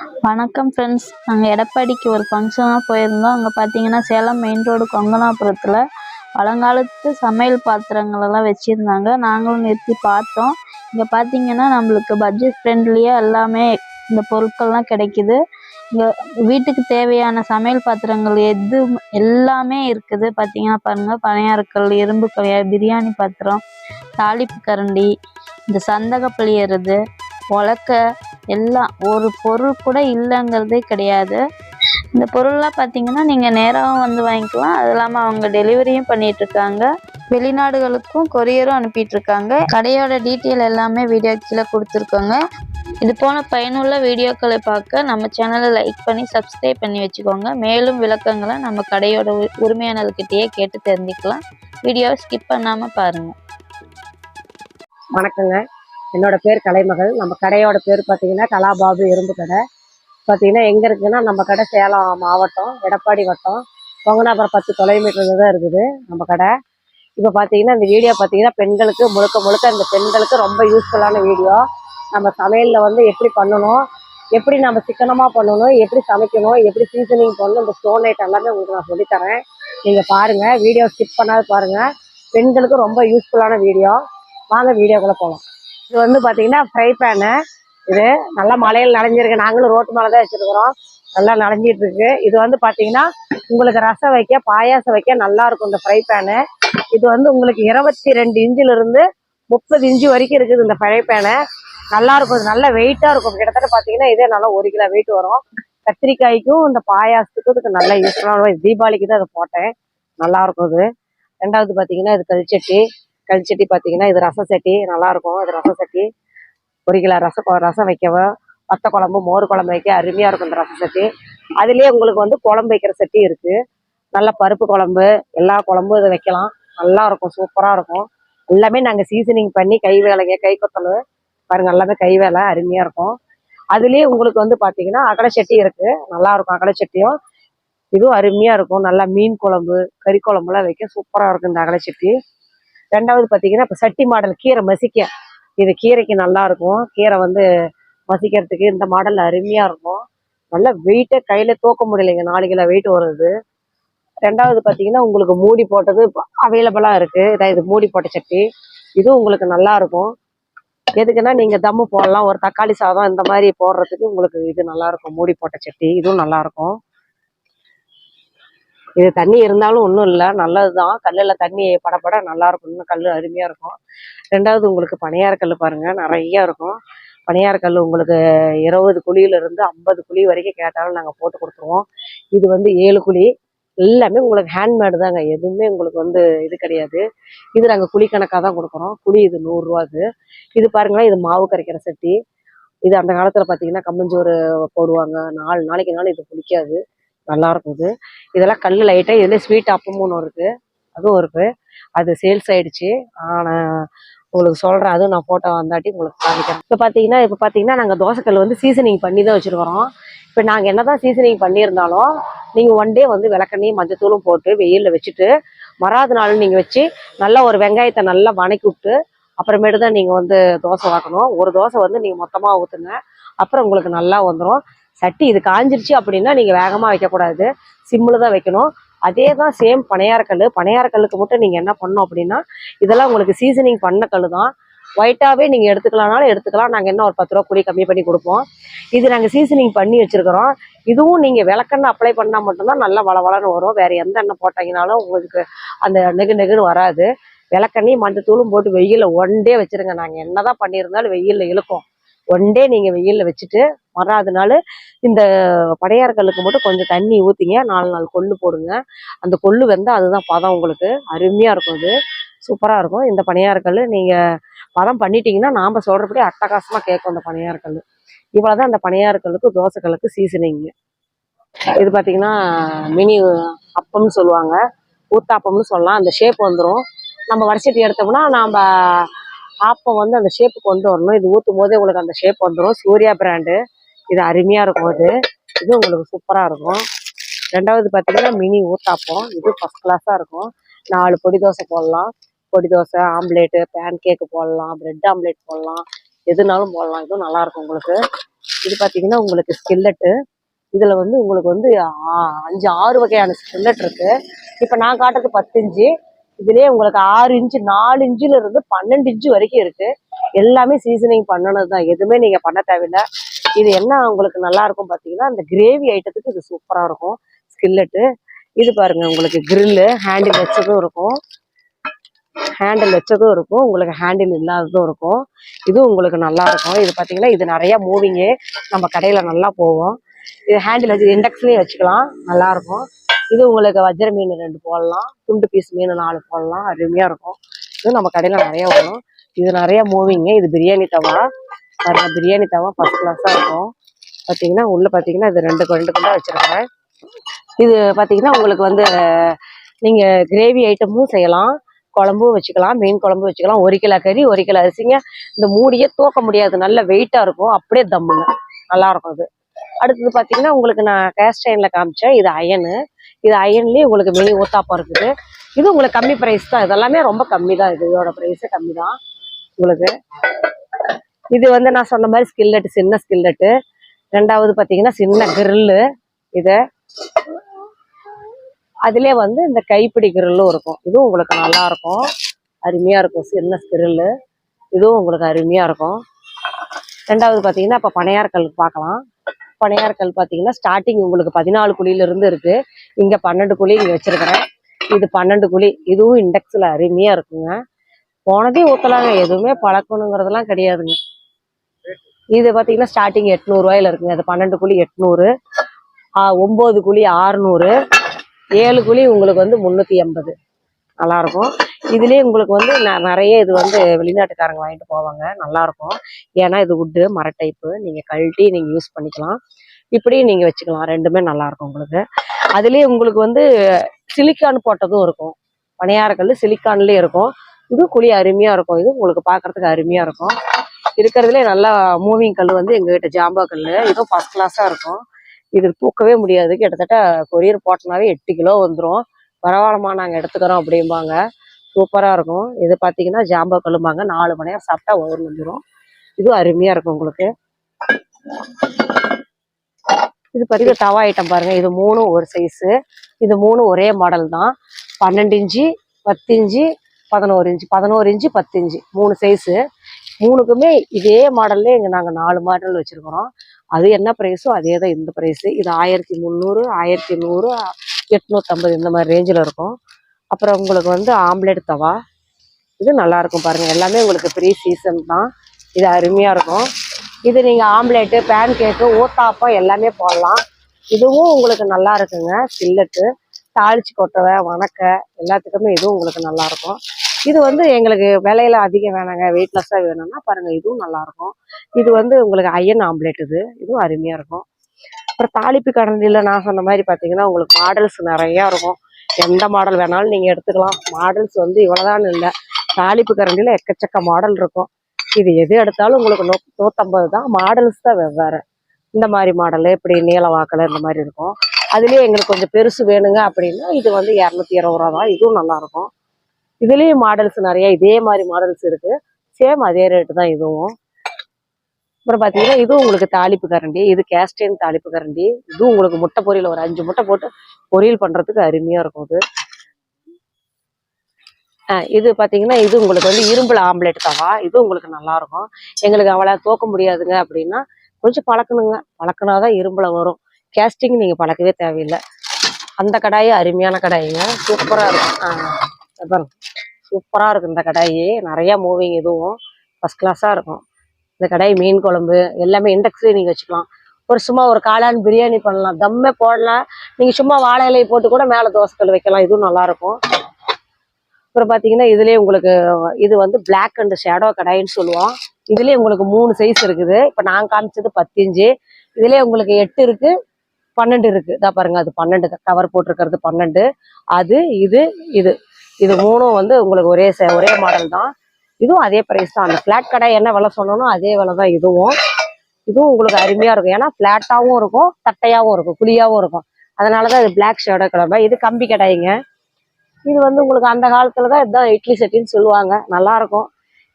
வணக்கம் ஃப்ரெண்ட்ஸ் நாங்கள் எடப்பாடிக்கு ஒரு ஃபங்க்ஷனாக போயிருந்தோம். அங்கே பார்த்தீங்கன்னா சேலம் மெயின் ரோடு கொங்கனாபுரத்தில் பழங்காலத்து சமையல் பாத்திரங்களெல்லாம் வச்சுருந்தாங்க. நாங்களும் நிறுத்தி பார்த்தோம். இங்கே பார்த்தீங்கன்னா நம்மளுக்கு பட்ஜெட் ஃப்ரெண்ட்லியாக எல்லாமே இந்த பொருட்கள்லாம் கிடைக்குது. இங்கே வீட்டுக்கு தேவையான சமையல் பாத்திரங்கள் எது எல்லாமே இருக்குது. பார்த்தீங்கன்னா பாருங்கள் பனையாறுக்கல் இரும்பு கல்யாண பிரியாணி பாத்திரம் தாளிப்பு கரண்டி இந்த சந்தக பிழியறது உலக்க எல்லாம் ஒரு பொருள் கூட இல்லைங்கிறதே கிடையாது. இந்த பொருள்லாம் பார்த்தீங்கன்னா நீங்கள் நேராகவும் வந்து வாங்கிக்கலாம். அது இல்லாமல் அவங்க டெலிவரியும் பண்ணிகிட்ருக்காங்க வெளிநாடுகளுக்கும் கொரியரும் அனுப்பிட்டுருக்காங்க. கடையோட டீட்டெயில் எல்லாமே வீடியோ கீழே கொடுத்துருக்கோங்க. இது போன பயனுள்ள வீடியோக்களை பார்க்க நம்ம சேனலை லைக் பண்ணி சப்ஸ்கிரைப் பண்ணி வச்சுக்கோங்க. மேலும் விளக்கங்களை நம்ம கடையோட உ- உரிமையாளர்கிட்டயே கேட்டு தெரிஞ்சுக்கலாம். வீடியோவை ஸ்கிப் பண்ணாமல் பாருங்கள் வணக்கங்க. என்னோட பேர் கலைமகள். நம்ம கடையோட பேர் பார்த்தீங்கன்னா கலாபாபு இரும்பு கடை. பார்த்தீங்கன்னா எங்கே இருக்குன்னா நம்ம கடை சேலம் மாவட்டம் எடப்பாடி வட்டம். பொங்கனாபுரம் பத்து கிலோமீட்டர் தான் இருக்குது நம்ம கடை. இப்போ பார்த்தீங்கன்னா இந்த வீடியோ பார்த்தீங்கன்னா பெண்களுக்கு முழுக்க முழுக்க இந்த பெண்களுக்கு ரொம்ப யூஸ்ஃபுல்லான வீடியோ. நம்ம சமையலில் வந்து எப்படி பண்ணணும் எப்படி நம்ம சிக்கனமாக பண்ணணும் எப்படி சமைக்கணும் எப்படி சீசனிங் பண்ணணும் இந்த ஸ்டோன் ஐட்டம் எல்லாமே உங்களுக்கு நான் சொல்லித்தரேன் நீங்கள் பாருங்கள் வீடியோ ஸ்கிப் பண்ணாது பாருங்கள் பெண்களுக்கு ரொம்ப யூஸ்ஃபுல்லான வீடியோ. வாங்க வீடியோக்குள்ளே போகலாம் இது வந்து பார்த்தீங்கன்னா ஃப்ரை பேனு இது நல்லா மலையில் நனைஞ்சிருக்கு. நாங்களும் ரோட்டு மேலே தான் வச்சுருக்குறோம். நல்லா நனைஞ்சிட்டு இருக்கு இது வந்து பார்த்தீங்கன்னா உங்களுக்கு ரசம் வைக்க பாயாசம் வைக்க நல்லா இருக்கும் இந்த ஃப்ரை பேனு இது வந்து உங்களுக்கு இருபத்தி ரெண்டு இன்ச்சில இருந்து முப்பது இன்ச்சு வரைக்கும் இருக்குது இந்த ஃப்ரை பேனு நல்லா இருக்கும். இது நல்ல வெயிட்டாக இருக்கும். கிட்டத்தட்ட பார்த்தீங்கன்னா இதே நல்லா ஒரு கிலோ வெயிட் வரும். கத்திரிக்காய்க்கும் இந்த பாயாசத்துக்கும் இதுக்கு நல்லா யூஸ்ஃபுல்லாக தீபாவளிக்கு தான் அதை போட்டேன். நல்லா இருக்கும் இது. ரெண்டாவது பார்த்தீங்கன்னா இது கல்ச்சட்டி கல்ச்சட்டி பார்த்தீங்கன்னா இது ரச சட்டி நல்லாயிருக்கும் இது ரச சட்டி. ஒரு கிலோ ரசம் கொ- ரசம் வைக்கவும் வத்த குழம்பு மோர் குழம்பு வைக்க அருமையாக இருக்கும் இந்த ரச சட்டி. அதுலேயே உங்களுக்கு வந்து குழம்பு வைக்கிற சட்டி இருக்குது நல்ல பருப்பு குழம்பு எல்லா குழம்பும் இது வைக்கலாம். நல்லா இருக்கும் சூப்பராக இருக்கும். எல்லாமே நாங்கள் சீசனிங் பண்ணி கை வேலைங்க கை கொத்தல் பாருங்கள் எல்லாமே கை வேலை அருமையாக இருக்கும். அதுலேயே உங்களுக்கு வந்து பார்த்தீங்கன்னா அகலை சட்டி இருக்குது நல்லாயிருக்கும் அகலை சட்டியும். இதுவும் அருமையாக இருக்கும். நல்லா மீன் குழம்பு கறி குழம்புலாம் வைக்க சூப்பராக இருக்கும் இந்த அகலை சட்டி. ரெண்டாவது பார்த்தீங்கன்னா இப்போ சட்டி மாடல் கீரை மசிக்க. இது கீரைக்கு நல்லா இருக்கும். கீரை வந்து மசிக்கிறதுக்கு இந்த மாடல் அருமையாக இருக்கும். நல்லா வெயிட்டை கையில் தூக்க முடியலைங்க. நாலு கிலோ வெயிட் வருது. ரெண்டாவது பார்த்தீங்கன்னா உங்களுக்கு மூடி போட்டது அவைலபிளாக இருக்குது இதான் இது மூடி போட்ட சட்டி. இதுவும் உங்களுக்கு நல்லா இருக்கும். எதுக்குன்னா நீங்கள் தம்மு போடலாம். ஒரு தக்காளி சாதம் இந்த மாதிரி போடுறதுக்கு உங்களுக்கு இது நல்லாயிருக்கும் மூடி போட்ட சட்டி. இதுவும் நல்லாயிருக்கும் இது தண்ணி இருந்தாலும் ஒன்றும் இல்லை. நல்லது தான் கல்லில் தண்ணி படபட நல்லா இருக்கும். இன்னும் கல் அருமையாக இருக்கும். ரெண்டாவது உங்களுக்கு பனையார் கல் பாருங்கள் நிறையா இருக்கும். பனையார கல் உங்களுக்கு இருபது குழியிலிருந்து ஐம்பது குழி வரைக்கும் கேட்டாலும் நாங்கள் போட்டு கொடுத்துருவோம். இது வந்து ஏழு குழி. எல்லாமே உங்களுக்கு ஹேண்ட்மேடு தாங்க. எதுவுமே உங்களுக்கு வந்து இது கிடையாது. இது நாங்கள் குழி கணக்காக தான் கொடுக்குறோம். குழி இது நூறுரூவாது இது. பாருங்களேன் இது மாவு கரைக்கிற சட்டி. இது அந்த காலத்தில் பார்த்தீங்கன்னா கம்மஞ்சோறு போடுவாங்க. நாலு நாளைக்கு நாள் இது பிடிக்காது நல்லா இருக்கும் இது. இதெல்லாம் கல் லைட்டாக இதில் ஸ்வீட் அப்பமும் ஒன்று இருக்குது அதுவும் இருக்குது அது சேல்ஸ் ஆகிடுச்சு ஆனால் உங்களுக்கு சொல்கிறேன் அதுவும் நான் ஃபோட்டோ வந்தாட்டி உங்களுக்கு காமிக்கிறேன். இப்போ பார்த்தீங்கன்னா இப்போ பார்த்தீங்கன்னா நாங்கள் தோசைக்கல் வந்து சீசனிங் பண்ணி தான் வச்சுருக்கிறோம். இப்போ நாங்கள் என்ன தான் சீசனிங் பண்ணியிருந்தாலும் நீங்கள் ஒன் டே வந்து விளக்கண்ணையும் மஞ்சத்தூளும் போட்டு வெயிலில் வச்சுட்டு மறாத நாள் நீங்கள் வச்சு நல்லா ஒரு வெங்காயத்தை நல்லா வணக்கி விட்டு அப்புறமேட்டு தான் நீங்கள் வந்து தோசை வாக்கணும் ஒரு தோசை வந்து நீங்கள் மொத்தமாக ஊற்றுங்க அப்புறம் உங்களுக்கு நல்லா வந்துடும் சட்டி இது காஞ்சிருச்சு அப்படின்னா நீங்கள் வேகமாக வைக்கக்கூடாது. சிம்மில் தான் வைக்கணும். அதே தான் சேம் பனையாரக்கல் பனையாரக்கல்லுக்கு மட்டும் நீங்கள் என்ன பண்ணோம் அப்படின்னா இதெல்லாம் உங்களுக்கு சீசனிங் பண்ண கல் தான். ஒயிட்டாகவே நீங்கள் எடுத்துக்கலாம்னாலும் எடுத்துக்கலாம். நாங்கள் என்ன ஒரு பத்து ரூபா கூலி கம்மி பண்ணி கொடுப்போம். இது நாங்கள் சீசனிங் பண்ணி வச்சுருக்கிறோம். இதுவும் நீங்கள் விளக்கெண்ணெய் அப்ளை பண்ணால் மட்டும்தான் நல்லா வளவளன்னு வரும். வேறு எந்த எண்ணெய் போட்டீங்கனாலும் உங்களுக்கு அந்த நெகு நெகுன்னு வராது. விளக்கெண்ணையும் மஞ்சத்தூளும் போட்டு வெயிலில் ஒன் டே வச்சுருங்க. நாங்கள் என்ன தான் பண்ணியிருந்தாலும் வெயிலில் இழுக்கும். ஒன் டே நீங்கள் வெயிலில் வச்சுட்டு மறாத நாள் இந்த படையார்களுக்கு மட்டும் கொஞ்சம் தண்ணி ஊற்றிங்க நாலு நாள் கொள்ளு போடுங்க. அந்த கொள்ளு வந்தால் அதுதான் பதம் உங்களுக்கு. அருமையாக இருக்கும் அது. சூப்பராக இருக்கும். இந்த பணியார்கள் நீங்கள் பதம் பண்ணிட்டீங்கன்னா நாம் சொல்கிறபடி அட்டகாசமாக கேட்கும் இந்த பணியார்கள் இவ்வளோ தான் அந்த பணியார்களுக்கு தோசைகளுக்கு சீசனிங்க இது பார்த்தீங்கன்னா மினி அப்பம்னு சொல்லுவாங்க. ஊத்தாப்பம்னு சொல்லலாம். அந்த ஷேப் வந்துடும் நம்ம வரிசட்டி எடுத்தோம்னா நாம் அப்போ வந்து அந்த ஷேப்பு கொண்டு வரணும். இது ஊற்றும் போதே உங்களுக்கு அந்த ஷேப் வந்துடும் சூர்யா பிராண்டு இது அருமையாக இருக்கும் அது. இது உங்களுக்கு சூப்பராக இருக்கும். ரெண்டாவது பார்த்தீங்கன்னா மினி ஊத்தாப்பம். இது ஃபஸ்ட் கிளாஸாக இருக்கும். நாலு பொடி தோசை போடலாம். பொடி தோசை ஆம்லேட்டு பேன் கேக்கு போடலாம். ப்ரெட் ஆம்லேட் போடலாம். எதுனாலும் போடலாம். இதுவும் நல்லா இருக்கும் உங்களுக்கு. இது பார்த்தீங்கன்னா உங்களுக்கு ஸ்கில்லெட்டு இதில் வந்து உங்களுக்கு வந்து அஞ்சு ஆறு வகையான ஸ்கில்லெட் இருக்கு. இப்போ நான் காட்டுறது பத்தஞ்சு இதுலயே உங்களுக்கு ஆறு இன்ச்சு நாலு இன்ச்சுல இருந்து பன்னெண்டு இன்ச்சு வரைக்கும் இருக்கு. எல்லாமே சீசனிங் பண்ணணும் தான் எதுவுமே நீங்க பண்ண தேவையில்லை. இது என்ன உங்களுக்கு நல்லா இருக்கும் பார்த்தீங்கன்னா இந்த கிரேவி ஐட்டத்துக்கு இது சூப்பரா இருக்கும். ஸ்கில்லெட்டு இது பாருங்க உங்களுக்கு கிரில்லு ஹேண்டில் வச்சதும் இருக்கும். ஹேண்டில் வச்சதும் இருக்கும். உங்களுக்கு ஹேண்டில் இல்லாததும் இருக்கும். இதுவும் உங்களுக்கு நல்லா இருக்கும். இது பார்த்தீங்கன்னா இது நிறைய மூவிங்கு நம்ம கடையில நல்லா போவோம். இது ஹேண்டில் வச்சு இண்டக்ஸ்லேயும் வச்சுக்கலாம். நல்லா இருக்கும். இது உங்களுக்கு வஜ்ர மீன் ரெண்டு போடலாம். துண்டு பீஸ் மீன் நாலு போடலாம். அருமையாக இருக்கும். இது நம்ம கடையில நிறைய வரும். இது நிறைய மூவிங்க இது பிரியாணி தவா. நிறைய பிரியாணி தவா ஃபர்ஸ்ட் கிளாஸாக இருக்கும். பார்த்தீங்கன்னா உள்ள பார்த்தீங்கன்னா இது ரெண்டு ரெண்டு குண்டா வச்சுருக்கேன். இது பார்த்தீங்கன்னா உங்களுக்கு வந்து நீங்க கிரேவி ஐட்டமும் செய்யலாம். குழம்பும் வச்சுக்கலாம். மீன் குழம்பு வச்சுக்கலாம். ஒரு கிலோ கறி ஒரு கிலோ அரிசிங்க. இந்த மூடியே தூக்க முடியாது. நல்ல வெயிட்டாக இருக்கும். அப்படியே தம்முங்க. நல்லா இருக்கும் இது. அடுத்தது பார்த்தீங்கன்னா உங்களுக்கு நான் கேஸ்டைனில் காமிச்சேன். இது அயனு இது அயன்லேயே உங்களுக்கு மினி ஊத்தாப்பம் இருக்குது. இது உங்களுக்கு கம்மி ப்ரைஸ் தான். இதெல்லாமே ரொம்ப கம்மி தான். இது இதோட பிரைஸே கம்மி தான். உங்களுக்கு. இது வந்து நான் சொன்ன மாதிரி ஸ்கில்லெட்டு சின்ன ஸ்கில்லெட்டு ரெண்டாவது பார்த்தீங்கன்னா சின்ன கிரில்லு இது. அதிலே வந்து இந்த கைப்பிடி கிரில்லும் இருக்கும். இதுவும் உங்களுக்கு நல்லா இருக்கும். அருமையாக இருக்கும். சின்ன கிரில்லு இதுவும் உங்களுக்கு அருமையாக இருக்கும். ரெண்டாவது பார்த்தீங்கன்னா இப்போ பனையார்கல் பார்க்கலாம். பனையார்கல் பார்த்தீங்கன்னா ஸ்டார்டிங் உங்களுக்கு பதினாலு குழியிலிருந்து இருக்கு. இங்க பன்னெண்டு குழி இங்க வச்சிருக்கிறேன். இது பன்னெண்டு குழி. இதுவும் இண்டெக்ஸ்ல அருமையா இருக்குங்க. போனதே ஊத்தலாங்க. எதுவுமே பழக்கணுங்கிறதெல்லாம் கிடையாதுங்க. இது பார்த்தீங்கன்னா ஸ்டார்டிங் எட்நூறுவாயில இருக்குங்க. அது பன்னெண்டு குழி எட்நூறு. ஒம்பது குழி ஆறுநூறு. ஏழு குழி உங்களுக்கு வந்து முந்நூற்றி எண்பது. நல்லாயிருக்கும். இதுலேயே உங்களுக்கு வந்து ந- நிறைய இது வந்து வெளிநாட்டுக்காரங்க வாங்கிட்டு போவாங்க. நல்லாயிருக்கும். ஏன்னா இது உட்டு மர டைப்பு நீங்கள் கழட்டி நீங்கள் யூஸ் பண்ணிக்கலாம். இப்படியும் நீங்கள் வச்சுக்கலாம். ரெண்டுமே நல்லாயிருக்கும் உங்களுக்கு. அதுலேயே உங்களுக்கு வந்து சிலிக்கான் போட்டதும் இருக்கும். பணியாரக்கல் சிலிக்கான்லேயே இருக்கும். இது குழி அருமையாக இருக்கும். இது உங்களுக்கு பார்க்குறதுக்கு அருமையாக இருக்கும். இருக்கிறதுலே நல்லா மூவிங் கல் வந்து எங்ககிட்ட ஜாம்பா கல் இதுவும் ஃபர்ஸ்ட் கிளாஸாக இருக்கும். இது தூக்கவே முடியாது. கிட்டத்தட்ட கொரியர் போட்டனாவே எட்டு கிலோ வந்துடும் பரவாயில்லம்மா நாங்கள் எடுத்துக்கிறோம் அப்படிம்பாங்க. சூப்பராக இருக்கும். இது பார்த்தீங்கன்னா ஜாம்பா கழும்பாங்க. நாலு மணி நேரம் சாப்பிட்டா ஒவ்வொரு வந்துடும் இது அருமையாக இருக்கும் உங்களுக்கு. இது பார்த்தீங்கன்னா தவா ஐட்டம் பாருங்கள் இது மூணும் ஒரு சைஸு இது மூணும் ஒரே மாடல் தான். பன்னெண்டு இன்ச்சு பத்து இன்ச்சு பதினோரு இன்ச்சு. பதினோரு இன்ச்சு பத்து இன்ச்சு. மூணு சைஸு மூணுக்குமே இதே மாடல்லே இங்கே நாங்கள் நாலு மாடல் வச்சுருக்குறோம். அது என்ன ப்ரைஸோ அதே தான் இந்த ப்ரைஸு இது ஆயிரத்தி முந்நூறு ஆயிரத்தி நூறு எட்நூற்றம்பது இந்த மாதிரி ரேஞ்சில் இருக்கும். அப்புறம் உங்களுக்கு வந்து ஆம்லெட் தவா. இது நல்லாயிருக்கும் பாருங்கள் எல்லாமே உங்களுக்கு ப்ரீ சீசன் தான். இது அருமையாக இருக்கும். இது நீங்கள் ஆம்லேட்டு பேன் கேக்கு ஊத்தாப்பம் எல்லாமே போடலாம். இதுவும் உங்களுக்கு நல்லா இருக்குங்க. சில்லட்டு தாளிச்சு கொட்டவை வணக்க எல்லாத்துக்குமே இதுவும் உங்களுக்கு நல்லாயிருக்கும் இது வந்து எங்களுக்கு விலையில அதிகம் வேணாங்க. வெயிட்லெஸ்ஸாக வேணும்னா பாருங்கள் இதுவும் நல்லாயிருக்கும் இது வந்து உங்களுக்கு அயன் ஆம்லேட் இது. இதுவும் அருமையாக இருக்கும். அப்புறம் தாளிப்பு கரண்டியில் நான் சொன்ன மாதிரி பார்த்தீங்கன்னா உங்களுக்கு மாடல்ஸ் நிறையா இருக்கும். எந்த மாடல் வேணாலும் நீங்கள் எடுத்துக்கலாம். மாடல்ஸ் வந்து இவ்வளோதான் இல்லை. தாளிப்பு கரண்டியில் எக்கச்சக்க மாடல் இருக்கும். இது எது எடுத்தாலும் உங்களுக்கு நூ நூற்றம்பது தான். மாடல்ஸ் தான் வெவ்வேறு. இந்த மாதிரி மாடலு இப்படி நீல வாக்கில் இந்த மாதிரி இருக்கும். அதுலேயே எங்களுக்கு கொஞ்சம் பெருசு வேணுங்க அப்படின்னா இது வந்து இரநூத்தி இருபது ரூபா தான். இதுவும் நல்லாயிருக்கும் இதுலேயும் மாடல்ஸ் நிறையா இதே மாதிரி மாடல்ஸ் இருக்குது சேம் அதே ரேட்டு தான் இதுவும். அப்புறம் பார்த்தீங்கன்னா இதுவும் உங்களுக்கு தாளிப்பு கரண்டி இது கேஸ்டைன் தாளிப்பு கரண்டி இதுவும் உங்களுக்கு முட்டை பொரியல் ஒரு அஞ்சு முட்டை போட்டு பொரியல் பண்ணுறதுக்கு அருமையாக இருக்கும் இது. ஆ, இது பார்த்தீங்கன்னா இது உங்களுக்கு வந்து இரும்புல ஆம்லேட் தவா இது உங்களுக்கு நல்லாயிருக்கும் எங்களுக்கு அவ்வளோ தூக்க முடியாதுங்க அப்படின்னா கொஞ்சம் பழக்கணுங்க. பழக்கினா தான் இரும்புல வரும். கேஸ்டிங் நீங்கள் பழக்கவே தேவையில்லை. அந்த கடாயி அருமையான கடாயிங்க. சூப்பராக இருக்கும். ஆ, சூப்பராக இருக்கும் இந்த கடாயி. நிறையா மூவிங் இதுவும். ஃபஸ்ட் கிளாஸாக இருக்கும். இந்த கடை மீன் குழம்பு எல்லாமே இண்டக்ஸ்லேயே நீங்கள் வச்சுக்கலாம். ஒரு சும்மா ஒரு காளான் பிரியாணி பண்ணலாம். தம்மே போடலாம். நீங்கள் சும்மா வாழை இலையை போட்டு கூட மேலே தோசைக்கல் வைக்கலாம். இதுவும் நல்லா இருக்கும் அப்புறம் பார்த்தீங்கன்னா இதுலேயே உங்களுக்கு இது வந்து பிளாக் அண்ட் ஷேடோ கடாயின்னு சொல்லுவோம். இதுலேயே உங்களுக்கு மூணு சைஸ் இருக்குது. இப்போ நான் காமிச்சது பத்து இதுலேயே உங்களுக்கு எட்டு இருக்குது பன்னெண்டு இருக்குது இதாக பாருங்கள் அது பன்னெண்டு. கவர் போட்டிருக்கிறது பன்னெண்டு. அது இது இது. இது மூணும் வந்து உங்களுக்கு ஒரே ச- ஒரே மாடல் தான். இதுவும் அதே ப்ரைஸ் தான். அந்த ஃப்ளாட் கடை என்ன விலை சொன்னாலும் அதே விலை தான் இதுவும். இதுவும் உங்களுக்கு அருமையாக இருக்கும். ஏன்னா ஃப்ளாட்டாகவும் இருக்கும் தட்டையாகவும் இருக்கும் குழியாகவும் இருக்கும். அதனால தான் இது பிளாக் ஷேடோ கிளம்ப இது கம்பி கடைங்க. இது வந்து உங்களுக்கு அந்த காலத்தில் தான் இதுதான் இட்லி சட்டின்னு சொல்லுவாங்க. நல்லாயிருக்கும்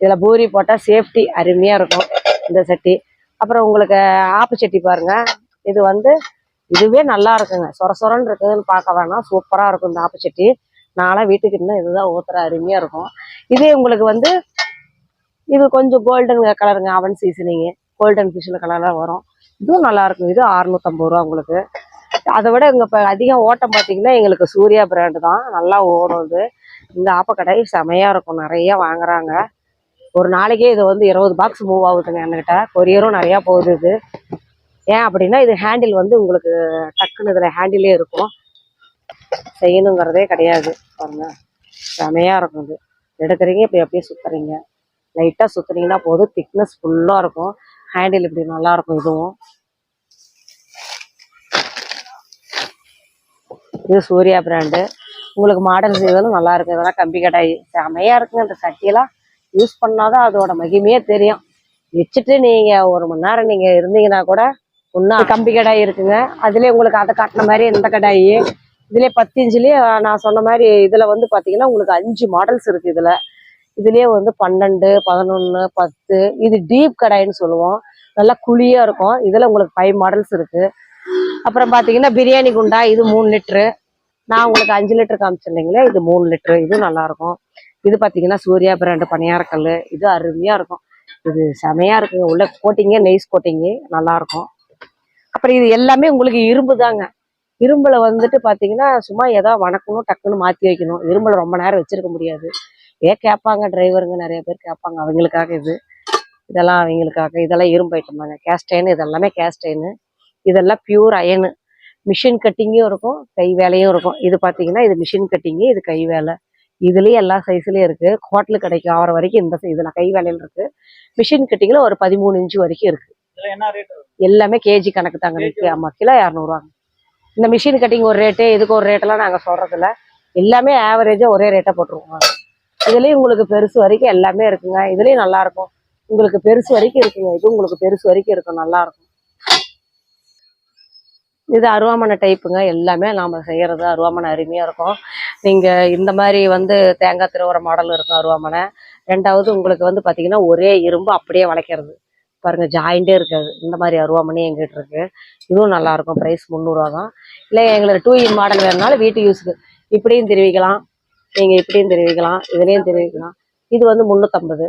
இதில் பூரி போட்டால் சேஃப்டி அருமையாக இருக்கும் இந்த சட்டி. அப்புறம் உங்களுக்கு ஆப்பு சட்டி பாருங்க. இது வந்து இதுவே நல்லா இருக்குங்க. சொர சொரன்னு இருக்குதுன்னு பார்க்க வேணாம். சூப்பராக இருக்கும் இந்த ஆப்பு சட்டி. நாளாக வீட்டுக்கு இன்னும் இதுதான் ஊத்துற அருமையாக இருக்கும். இதே உங்களுக்கு வந்து இது கொஞ்சம் கோல்டன் கலருங்க அவன் சீசனிங்கு கோல்டன் ஃபிஷ்ஷில் கலராக வரும். இதுவும் நல்லாயிருக்கும் இது அறுநூத்தம்பது ரூபா உங்களுக்கு. அதை விட இங்கே இப்போ அதிகம் ஓட்டம் பார்த்தீங்கன்னா எங்களுக்கு சூர்யா பிராண்டு தான். நல்லா ஓடும் இது. இந்த ஆப்பக்கடை செமையாக இருக்கும். நிறையா வாங்குறாங்க. ஒரு நாளைக்கே இது வந்து இருபது பாக்ஸ் மூவ் ஆகுதுங்க என்கிட்ட. கொரியரும் நிறையா போகுது இது. ஏன் அப்படின்னா இது ஹேண்டில் வந்து உங்களுக்கு டக்குன்னு இதில் ஹேண்டிலே இருக்கும். செய்யணுங்கிறதே கிடையாது. பாருங்க. செமையாக இருக்கும் இது. எடுக்கிறீங்க இப்படி அப்படியே சுற்றுறீங்க லைட்டாக சுற்றுனீங்கன்னா போதும். திக்னஸ் ஃபுல்லாக இருக்கும். ஹேண்டில் இப்படி நல்லா இருக்கும் இதுவும். இது சூர்யா பிராண்டு உங்களுக்கு மாடல் செய்வதும் நல்லா இருக்கு இதெல்லாம் கம்பி கடாயி. செமையா இருக்குங்க. இந்த சட்டியெல்லாம் யூஸ் பண்ணாதான் அதோட மகிமையே தெரியும். வச்சுட்டு நீங்க ஒரு மணி நேரம் நீங்க இருந்தீங்கன்னா கூட இன்னும் கம்பி கடாய் இருக்குங்க. அதுலயே உங்களுக்கு அதை காட்டின மாதிரி இந்த கடாயி? இதுலேயே பத்து இன்ச்சுலயே நான் சொன்ன மாதிரி இதில் வந்து பார்த்தீங்கன்னா உங்களுக்கு அஞ்சு மாடல்ஸ் இருக்குது இதில். இதுலேயே வந்து பன்னெண்டு பதினொன்று பத்து. இது டீப் கடாயின்னு சொல்லுவோம். நல்லா குழியாக இருக்கும். இதில் உங்களுக்கு ஃபைவ் மாடல்ஸ் இருக்குது அப்புறம் பார்த்தீங்கன்னா பிரியாணி குண்டா இது மூணு லிட்டரு. நான் உங்களுக்கு அஞ்சு லிட்டர் காமிச்சிருந்தீங்களே இது மூணு லிட்ரு இதுவும் நல்லாயிருக்கும் இது பார்த்தீங்கன்னா சூர்யா பிராண்டு பணியாரக்கல் இது அருமையாக இருக்கும். இது செமையாக இருக்குங்க. உள்ள கோட்டிங்கே நெய்ஸ் கோட்டிங்கு நல்லாயிருக்கும் அப்புறம் இது எல்லாமே உங்களுக்கு இரும்பு தாங்க இரும்புல வந்துட்டு பாத்தீங்கன்னா சும்மா ஏதோ வணக்கணும் டக்குன்னு மாத்தி வைக்கணும். இரும்புல ரொம்ப நேரம் வச்சிருக்க முடியாது. ஏன் கேட்பாங்க டிரைவருங்க நிறைய பேர் கேட்பாங்க. அவங்களுக்காக இது. இதெல்லாம் அவங்களுக்காக. இதெல்லாம் இரும்பு ஐட்டம் தாங்க. கேஸ்டைன் இதெல்லாமே கேஸ்டைனு இதெல்லாம் பியூர் அயனு மிஷின் கட்டிங்கும் இருக்கும். கை வேலையும் இருக்கும். இது பார்த்தீங்கன்னா இது மிஷின் கட்டிங்கு இது கை வேலை. இதுலயும் எல்லா சைஸ்லயும் இருக்கு. ஹோட்டல் கடைக்கு ஆகிற வரைக்கும் இந்த இதுல கை வேலையில இருக்கு. மிஷின் கட்டிங்ல ஒரு பதிமூணு இன்ச்சு வரைக்கும் இருக்கு. இதுல என்ன ரேட் எல்லாமே கேஜி கணக்கு தாங்க இருக்கு ஆமா கிலோ இரநூறுவாங்க. இந்த மிஷின் கட்டிங் ஒரு ரேட்டு இதுக்கு ஒரு ரேட்டெல்லாம் நாங்க சொல்கிறதில்ல எல்லாமே ஆவரேஜா ஒரே ரேட்டாக போட்டுருவோம். இதுலேயும் உங்களுக்கு பெருசு வரைக்கும் எல்லாமே இருக்குங்க. இதுலேயும் நல்லா இருக்கும். உங்களுக்கு பெருசு வரைக்கும் இருக்குங்க. இது உங்களுக்கு பெருசு வரைக்கும் இருக்கும். நல்லா இருக்கும். இது அருவாமனை டைப்புங்க எல்லாமே நாம செய்யறது அருவாமனை அருமையாக இருக்கும். நீங்கள் இந்த மாதிரி வந்து தேங்காய் திருவுற மாடல் இருக்கும் அருவாமனை. ரெண்டாவது உங்களுக்கு வந்து பாத்தீங்கன்னா ஒரே இரும்பு அப்படியே வளைக்கிறது. பாருங்க ஜாயிண்டே இருக்காது. இந்த மாதிரி அருவாமணி எங்கிட்ட இருக்கு. இதுவும் நல்லா இருக்கும் ப்ரைஸ் முந்நூறுவா தான். இல்லை எங்களுக்கு டூ இன் மாடல் வேணுனாலும் வீட்டு யூஸுக்கு இப்படியும் தெரிவிக்கலாம். நீங்க இப்படியும் தெரிவிக்கலாம். இதுலேயும் தெரிவிக்கலாம். இது வந்து முந்நூற்றம்பது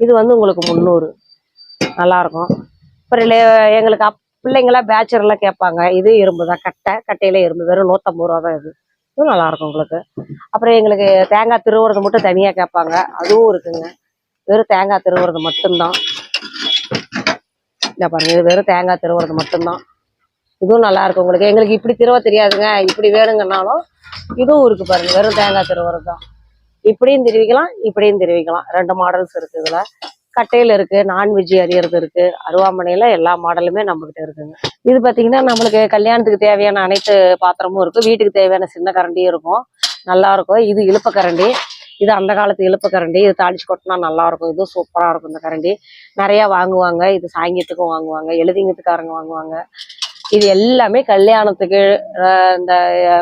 இது வந்து உங்களுக்கு முந்நூறு. நல்லா இருக்கும் அப்புறம் இல்லை எங்களுக்கு அப் பிள்ளைங்களாம் பேச்சரெலாம் கேட்பாங்க. இது இரும்பு தான். கட்டை கட்டையில இரும்பு. வெறும் நூற்றம்பது ரூபா தான் இது. இதுவும் நல்லா இருக்கும் உங்களுக்கு. அப்புறம் எங்களுக்கு தேங்காய் திருவுறது மட்டும் தனியாக கேட்பாங்க. அதுவும் இருக்குங்க. வெறும் தேங்காய் திருவுறது மட்டும்தான். இந்த பாருங்க இது வெறும் தேங்காய் திருவுறது மட்டும்தான். இதுவும் நல்லா இருக்கும் உங்களுக்கு. எங்களுக்கு இப்படி திருவ தெரியாதுங்க. இப்படி வேணுங்கன்னாலும் இதுவும் இருக்கு பாருங்க வெறும் தேங்காய் திருவுறது தான் இப்படியும் தெரிவிக்கலாம் இப்படியும் தெரிவிக்கலாம். ரெண்டு மாடல்ஸ் இருக்கு இதுல. கட்டையில இருக்கு நான்வெஜ் அறியறது இருக்கு. அருவாமனையில எல்லா மாடலுமே நம்மகிட்ட இருக்குங்க. இது பாத்தீங்கன்னா நம்மளுக்கு கல்யாணத்துக்கு தேவையான அனைத்து பாத்திரமும் இருக்கு. வீட்டுக்கு தேவையான சின்ன கரண்டியும் இருக்கும். நல்லா இருக்கும். இது இழுப்ப கரண்டி. இது அந்த காலத்து இழுப்பு கரண்டி. இது தாளிச்சு கொட்டினா நல்லா இருக்கும் இதுவும் சூப்பராக இருக்கும் இந்த கரண்டி. நிறையா வாங்குவாங்க. இது சாங்கியத்துக்கும் வாங்குவாங்க. எழுதிங்கத்துக்காரங்க வாங்குவாங்க. இது எல்லாமே கல்யாணத்துக்கு இந்த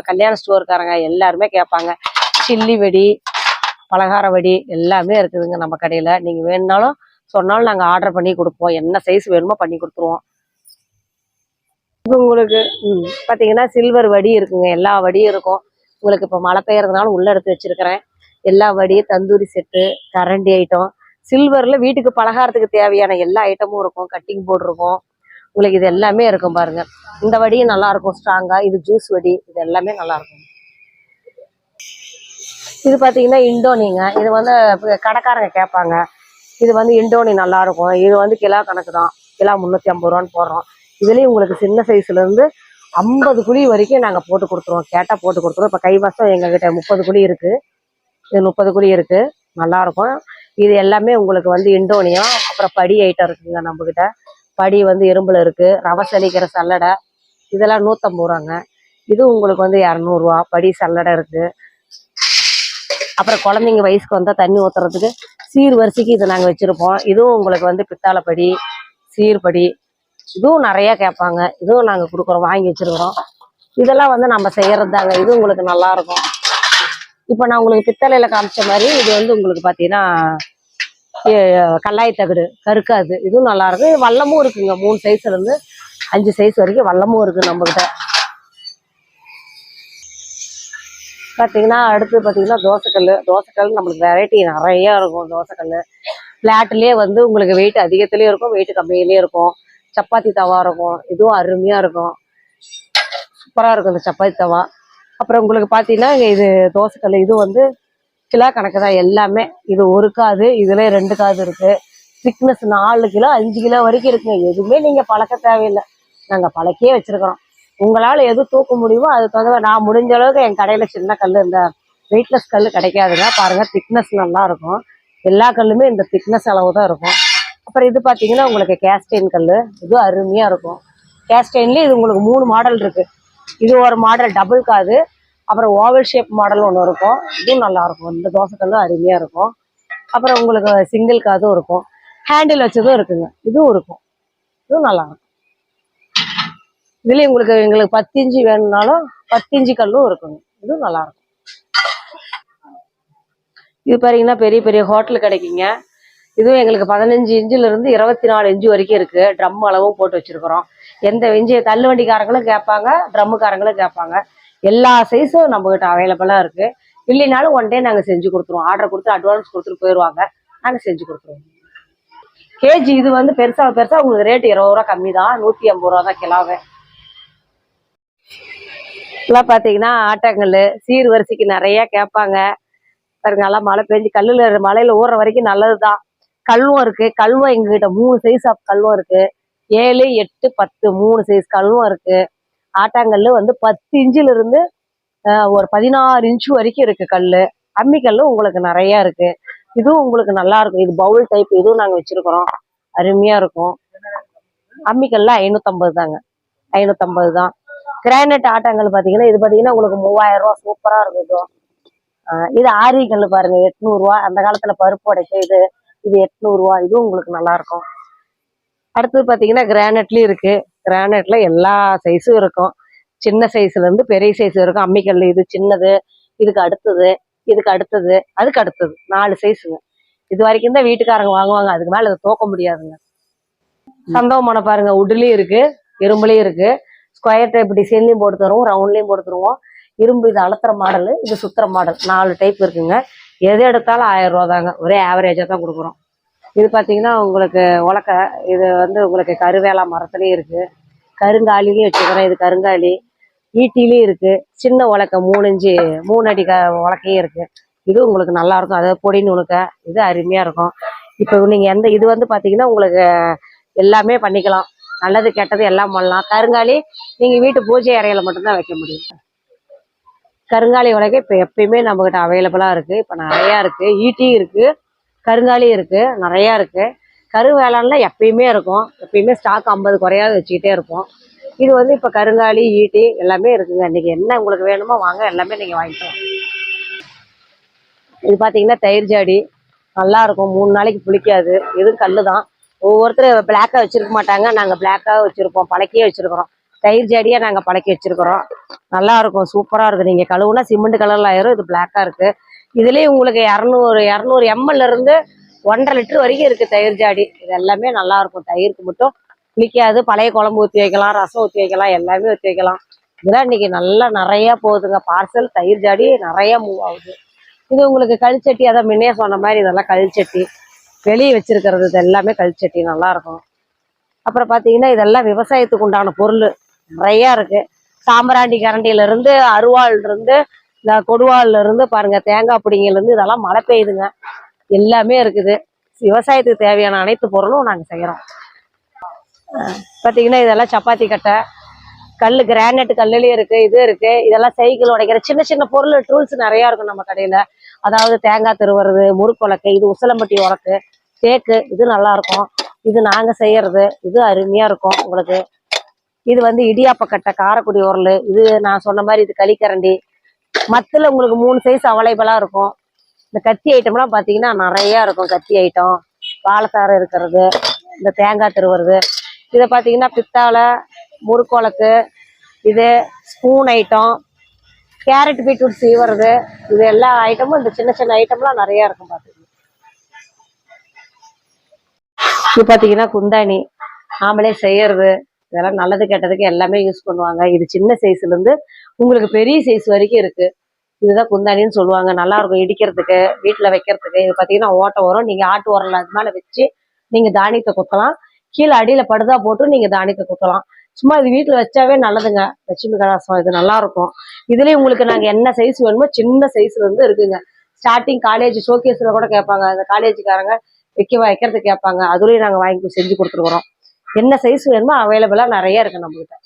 கல்யாண ஸ்டோர்காரங்க எல்லாருமே கேட்பாங்க. சில்லி வெடி பலகார வடி எல்லாமே இருக்குதுங்க நம்ம கடையில். நீங்கள் வேணுனாலும் சொன்னாலும் நாங்கள் ஆர்டர் பண்ணி கொடுப்போம். என்ன சைஸ் வேணுமோ பண்ணி கொடுத்துருவோம். இது உங்களுக்கு ம், சில்வர் வடி இருக்குங்க. எல்லா வடியும் இருக்கும். உங்களுக்கு இப்போ மழை பெய்யறதுனால உள்ளே எடுத்து வச்சிருக்கிறேன். எல்லா வடியும் தந்தூரி செட்டு கரண்டி ஐட்டம் சில்வரில் வீட்டுக்கு பலகாரத்துக்கு தேவையான எல்லா ஐட்டமும் இருக்கும் கட்டிங் போர்டு இருக்கும். உங்களுக்கு இது எல்லாமே இருக்கும் பாருங்க. இந்த வடியும் நல்லா இருக்கும் ஸ்ட்ராங்காக இது ஜூஸ் வடி இது எல்லாமே நல்லா இருக்கும். இது பார்த்தீங்கன்னா இண்டோனிங்க. இது வந்து கடைக்காரங்க கேட்பாங்க இது வந்து இண்டோனி நல்லா இருக்கும். இது வந்து கிலோ கணக்கு தான். கிலோ முந்நூற்றி ஐம்பது ரூபான்னு போடுறோம். இதுலேயும் உங்களுக்கு சின்ன சைஸ்லேருந்து ஐம்பது குழி வரைக்கும் நாங்கள் போட்டு கொடுத்துருவோம். கேட்டால் போட்டு கொடுத்துருவோம். இப்போ கைவசம் எங்ககிட்ட முப்பது குழி இருக்குது இது முப்பது குழி இருக்கு. நல்லா இருக்கும் இது எல்லாமே உங்களுக்கு வந்து இண்டோனியம் அப்புறம் படி ஐட்டம் இருக்குங்க நம்மக்கிட்ட படி வந்து இரும்புல இருக்கு. ரவை சலிக்கிற சல்லடை. இதெல்லாம் நூற்றம்பது ரூபாங்க. இது உங்களுக்கு வந்து இரநூறுவா படி சல்லடை இருக்கு. அப்புறம் குழந்தைங்க வயசுக்கு வந்தால் தண்ணி ஊற்றுறதுக்கு சீர் வரிசைக்கு இதை நாங்கள் வச்சுருப்போம். இதுவும் உங்களுக்கு வந்து பித்தாளப்படி சீர்படி இதுவும் நிறையா கேட்பாங்க. இதுவும் நாங்கள் கொடுக்குறோம். வாங்கி வச்சிருக்கிறோம். இதெல்லாம் வந்து நம்ம செய்கிறது தாங்க இது உங்களுக்கு நல்லாயிருக்கும் இப்போ நான் உங்களுக்கு பித்தளையில காமிச்ச மாதிரி இது வந்து உங்களுக்கு பார்த்தீங்கன்னா கல்லாய் தகடு கருக்காது இதுவும் நல்லா வல்லமும் இருக்குங்க. மூணு சைஸ்ல இருந்து அஞ்சு சைஸ் வரைக்கும் வல்லமும் இருக்கு நம்ம பார்த்தீங்கன்னா அடுத்து பார்த்தீங்கன்னா தோசைக்கல் தோசைக்கல் நம்மளுக்கு வெரைட்டி நிறைய இருக்கும் தோசைக்கல் பிளாட்லேயே வந்து உங்களுக்கு வெயிட் அதிகத்துலேயும் இருக்கும் வெயிட் கம்மியிலேயும் இருக்கும். சப்பாத்தி தவா இருக்கும். இதுவும் அருமையாக இருக்கும். சூப்பராக இருக்கும் இந்த சப்பாத்தி தவா. அப்புறம் உங்களுக்கு பார்த்தீங்கன்னா இது தோசைக்கல் இது வந்து கிலோ கணக்கு தான் எல்லாமே. இது ஒரு காது இதுல ரெண்டு காது இருக்கு. திக்னஸ் நாலு கிலோ அஞ்சு கிலோ வரைக்கும் இருக்குங்க. எதுவுமே நீங்க பழக்க தேவையில்லை. நாங்க பழக்கியே வச்சிருக்கிறோம். உங்களால எது தூக்க முடியுமோ அது தகுந்த நான் முடிஞ்ச அளவுக்கு என் கடையில சின்ன கல் இந்த வெயிட்லெஸ் கல் கிடைக்காதுங்க. பாருங்க திக்னஸ் நல்லா இருக்கும். எல்லா கல்லுமே இந்த திக்னஸ் அளவு தான் இருக்கும். அப்புறம் இது பார்த்தீங்கன்னா உங்களுக்கு கேஸ்டைன் கல் இது அருமையாக இருக்கும். கேஸ்டைன்லேயே இது உங்களுக்கு மூணு மாடல் இருக்குது இது ஒரு மாடல் டபுள் காது. அப்புறம் ஓவல் ஷேப் மாடல் ஒன்று இருக்கும். இதுவும் நல்லா இருக்கும். இந்த தோசைக்கல்லும் அருமையா இருக்கும். அப்புறம் உங்களுக்கு சிங்கிள் காதும் இருக்கும். ஹேண்டில் வச்சதும் இருக்குங்க. இதுவும் இருக்கும். இதுவும் நல்லா இருக்கும். உங்களுக்கு எங்களுக்கு பத்து இன்ச்சு வேணும்னாலும் பத்து இன்ச்சு கல்லும் இருக்குங்க. இதுவும் நல்லா இருக்கும். இது பாத்தீங்கன்னா பெரிய பெரிய ஹோட்டல் கிடைக்குங்க. இதுவும் எங்களுக்கு பதினஞ்சு இன்ச்சுல இருந்து இருபத்தி நாலு இன்ச்சு வரைக்கும் இருக்கு. ட்ரம் அளவும் போட்டு வச்சிருக்கிறோம். எந்த இன்ச்சு தள்ளு வண்டிக்காரங்களும் கேட்பாங்க ட்ரம்முக்காரங்களும் கேட்பாங்க. எல்லா சைஸும் நம்ம கிட்ட அவைலபிளா இருக்கு. இல்லைனாலும் ஒன் டே நாங்கள் செஞ்சு கொடுத்துருவோம். ஆர்டர் கொடுத்து அட்வான்ஸ் கொடுத்துட்டு போயிடுவாங்க நாங்கள் செஞ்சு கொடுத்துருவோம். கேஜி இது வந்து பெருசா பெருசா உங்களுக்கு ரேட் இருபது ரூபா கம்மி தான் நூத்தி ஐம்பது ரூபா தான் கிலோவே. இதெல்லாம் பாத்தீங்கன்னா ஆட்டங்கல் சீர் வரிசைக்கு நிறைய கேட்பாங்க. பாருங்க நல்லா மழை பெஞ்சு கல்லுல மலையில ஊற வரைக்கும் நல்லதுதான். கல்வம் இருக்கு. கல்வம் எங்ககிட்ட மூணு சைஸ் ஆஃப் கல்வம் இருக்கு. ஏழு எட்டு பத்து மூணு சைஸ் கல்லும் இருக்கு. ஆட்டாங்கல் வந்து பத்து இன்ச்சிலிருந்து ஒரு பதினாறு இன்ச்சு வரைக்கும் இருக்கு கல் அம்மிக்கல்லு உங்களுக்கு நிறைய இருக்கு. இதுவும் உங்களுக்கு நல்லா இருக்கும். இது பவுல் டைப் இதுவும் நாங்க வச்சிருக்கிறோம். அருமையா இருக்கும். அம்மிக்கல்ல ஐநூத்தம்பது தாங்க. ஐநூத்தம்பது தான். கிரானைட் ஆட்டாங்கல் பாத்தீங்கன்னா இது பாத்தீங்கன்னா உங்களுக்கு மூவாயிரம் ரூபா சூப்பரா இருக்கும் இதுவும் இது ஆரி கல் பாருங்க எட்நூறுவா அந்த காலத்துல பருப்பு உடைக்க இது இது எட்நூறுவா இதுவும் உங்களுக்கு நல்லா இருக்கும். அடுத்தது பாத்தீங்கன்னா கிரானைட்லயும் இருக்கு. கிரானைட்ல எல்லா சைஸும் இருக்கும். சின்ன சைஸ்ல இருந்து பெரிய சைஸ் இருக்கும் அம்மிக்கல் இது சின்னது இதுக்கு அடுத்தது இதுக்கு அடுத்தது அதுக்கு அடுத்தது. நாலு சைஸுங்க இது வரைக்கும் தான் வீட்டுக்காரங்க வாங்குவாங்க. அதுக்கு மேல இதை தூக்க முடியாதுங்க. சந்தவமான பாருங்க. உட்லயும் இருக்கு இரும்புலயும் இருக்கு. ஸ்கொயர் டைப் டிசைன்லயும் போட்டு தருவோம். ரவுண்ட்லயும் போட்டு தருவோம். இரும்பு இது அழுத்துற மாடல் இது சுத்துற மாடல் நாலு டைப் இருக்குங்க. எது எடுத்தாலும் ஆயிரம் ரூபா தாங்க. ஒரே ஆவரேஜா தான் கொடுக்குறோம். இது பார்த்தீங்கன்னா உங்களுக்கு உலக்க இது வந்து உங்களுக்கு கருவேலா மரத்துலேயும் இருக்குது கருங்காலிலையும் வச்சுக்கிறோம் இது கருங்காலி. ஈட்டிலையும் இருக்குது சின்ன உலக்க மூணு இஞ்சி மூணு அடி க உலக்கையும் இருக்குது இது உங்களுக்கு நல்லாயிருக்கும் அதாவது பொடி நுணுக்க இது அருமையாக இருக்கும். இப்போ நீங்கள் எந்த இது வந்து பார்த்தீங்கன்னா உங்களுக்கு எல்லாமே பண்ணிக்கலாம். நல்லது கெட்டது எல்லாம் பண்ணலாம். கருங்காலி நீங்கள் வீட்டு பூஜை அறையில் மட்டும்தான் வைக்க முடியும். கருங்காலி உலகை இப்போ எப்பயுமே நம்மக்கிட்ட அவைலபிளாக இருக்குது இப்போ நிறையா இருக்குது ஈட்டியும் இருக்குது கருங்காலி இருக்குது நிறையா இருக்குது கரு வேளாண்ல எப்பயுமே இருக்கும். எப்பயுமே ஸ்டாக் ஐம்பது குறையாது வச்சுக்கிட்டே இருப்போம். இது வந்து இப்போ கருங்காலி ஈட்டி எல்லாமே இருக்குங்க. இன்றைக்கி என்ன உங்களுக்கு வேணுமோ வாங்க எல்லாமே நீங்கள் வாங்கிக்கலாம். இது பார்த்தீங்கன்னா தயிர் ஜாடி. நல்லா இருக்கும். மூணு நாளைக்கு புளிக்காது. இதுவும் கல்லு தான் ஒவ்வொருத்தரும் பிளாக்காக வச்சிருக்க மாட்டாங்க. நாங்கள் பிளாக்காக வச்சுருப்போம். பழக்கியே வச்சுருக்குறோம். தயிர் ஜாடியாக நாங்கள் பழக்கி வச்சிருக்கிறோம். நல்லாயிருக்கும் சூப்பராக இருக்குது இருக்கும் கழுவுனா சிமெண்ட் கலரில் ஆயிரும். இது பிளாக்காக இருக்குது இதுலயே உங்களுக்கு இரநூறு இரநூறு எம்எல்லேருந்து ஒன்றரை லிட்டர் வரைக்கும் இருக்கு தயிர் ஜாடி. இது எல்லாமே நல்லா இருக்கும். தயிருக்கு மட்டும் புளிக்காது பழைய குழம்பு ஊற்றி வைக்கலாம் ரசம் ஊற்றி வைக்கலாம் எல்லாமே ஊற்றி வைக்கலாம். இதெல்லாம் இன்னைக்கு நல்லா நிறையா போகுதுங்க. பார்சல் தயிர் ஜாடி நிறையா மூவ் ஆகுது. இது உங்களுக்கு கழிச்சட்டி அதான் முன்னே சொன்ன மாதிரி இதெல்லாம் கழிச்சட்டி வெளியே வச்சிருக்கிறது இது எல்லாமே கழிச்சட்டி நல்லா இருக்கும். அப்புறம் பார்த்தீங்கன்னா இதெல்லாம் விவசாயத்துக்கு உண்டான பொருள் நிறையா இருக்குது சாம்பிராண்டி கரண்டியிலேருந்து அருவாள்லேருந்து அருவாள் இருந்து இந்த கொடுவாள்ல இருந்து பாருங்க தேங்காய் பிடிங்கில இருந்து இதெல்லாம் மழை பெய்யுதுங்க. எல்லாமே இருக்குது. விவசாயத்துக்கு தேவையான அனைத்து பொருளும் நாங்கள் செய்கிறோம் பார்த்தீங்கன்னா இதெல்லாம் சப்பாத்தி கட்டை கல் கிரானைட் கல்லுலேயும் இருக்குது இது இருக்குது இதெல்லாம் சைக்கிள் உடைக்கிற சின்ன சின்ன பொருள் டூல்ஸ் நிறையா இருக்கும் நம்ம கடையில். அதாவது தேங்காய் திருவுறது முறுக்கு உலக்கு இது உசலம்பட்டி உலக்கு தேக்கு இது நல்லா இருக்கும். இது நாங்கள் செய்கிறது இது அருமையாக இருக்கும் உங்களுக்கு. இது வந்து இடியாப்பக்கட்டை காரக்குடி உரல் இது நான் சொன்ன மாதிரி இது களிக்கரண்டி மத்தில் உங்களுக்கு மூணு சைஸ் அவைலபிளா இருக்கும். இந்த கத்தி ஐட்டம்லாம் பார்த்தீங்கன்னா நிறையா இருக்கும் கத்தி ஐட்டம் வாழைத்தாரம் இருக்கிறது இந்த தேங்காய் திருவுறது இதை பார்த்தீங்கன்னா பித்தாளை முறுக்கு இது ஸ்பூன் ஐட்டம் கேரட் பீட்ரூட் சீவறது இது எல்லா ஐட்டமும் இந்த சின்ன சின்ன ஐட்டம்லாம் நிறைய இருக்கும் பார்த்துக்கோங்க இது பார்த்தீங்கன்னா குந்தாணி. நாமளே செய்யறது இதெல்லாம் நல்லது கெட்டதுக்கு எல்லாமே யூஸ் பண்ணுவாங்க. இது சின்ன சைஸ்லேருந்து உங்களுக்கு பெரிய சைஸ் வரைக்கும் இருக்கு. இதுதான் குந்தாணின்னு சொல்லுவாங்க. நல்லா இருக்கும் இடிக்கிறதுக்கு வீட்டில் வைக்கிறதுக்கு. இது பார்த்தீங்கன்னா ஓட்டம் வரும். நீங்கள் ஆட்டு உரல அது மேலே வச்சு நீங்கள் தானியத்தை குத்தலாம். கீழே அடியில் படுதா போட்டு நீங்கள் தானியத்தை குத்தலாம். சும்மா இது வீட்டில் வச்சாவே நல்லதுங்க. லட்சுமி கலாசம் இது நல்லா இருக்கும். உங்களுக்கு நாங்கள் என்ன சைஸ் வேணுமோ சின்ன சைஸ்ல இருந்து இருக்குங்க. ஸ்டார்டிங் காலேஜ் ஷோகேஸில் கூட கேட்பாங்க. அந்த காலேஜுக்காரங்க வைக்க வைக்கிறதுக்கு கேட்பாங்க. அதுலேயும் நாங்கள் வாங்கி செஞ்சு கொடுத்துருக்குறோம் என்ன சைஸ் வேணுமோ அவைலபிளாக நிறைய இருக்கு நம்மகிட்ட.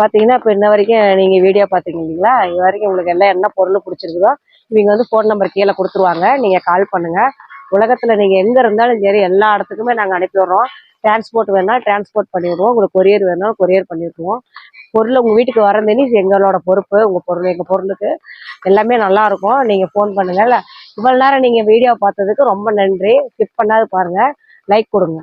பார்த்தீங்கன்னா இப்போ இன்ன வரைக்கும் நீங்கள் வீடியோ பார்த்தீங்க இல்லைங்களா? இது வரைக்கும் உங்களுக்கு எல்லாம் என்ன பொருள் பிடிச்சிருக்குதோ இவங்க வந்து ஃபோன் நம்பர் கீழே கொடுத்துருவாங்க. நீங்கள் கால் பண்ணுங்கள் உலகத்தில் நீங்கள் எங்கே இருந்தாலும் சரி எல்லா இடத்துக்குமே நாங்கள் அனுப்பிவிடுறோம் டிரான்ஸ்போர்ட் வேணா டிரான்ஸ்போர்ட் பண்ணிவிடுவோம். உங்களுக்கு கொரியர் வேணாலும் கொரியர் பண்ணிவிடுவோம் பொருள் உங்கள் வீட்டுக்கு வரந்தேனி எங்களோட பொறுப்பு உங்கள் பொருள் எங்கள் பொருளுக்கு. எல்லாமே நல்லா இருக்கும். ஃபோன் பண்ணுங்கள் இல்லை இவ்வளோ நேரம் நீங்கள் வீடியோ பார்த்ததுக்கு ரொம்ப நன்றி. ஸ்கிப் பண்ணாது பாருங்கள் லைக் கொடுங்க.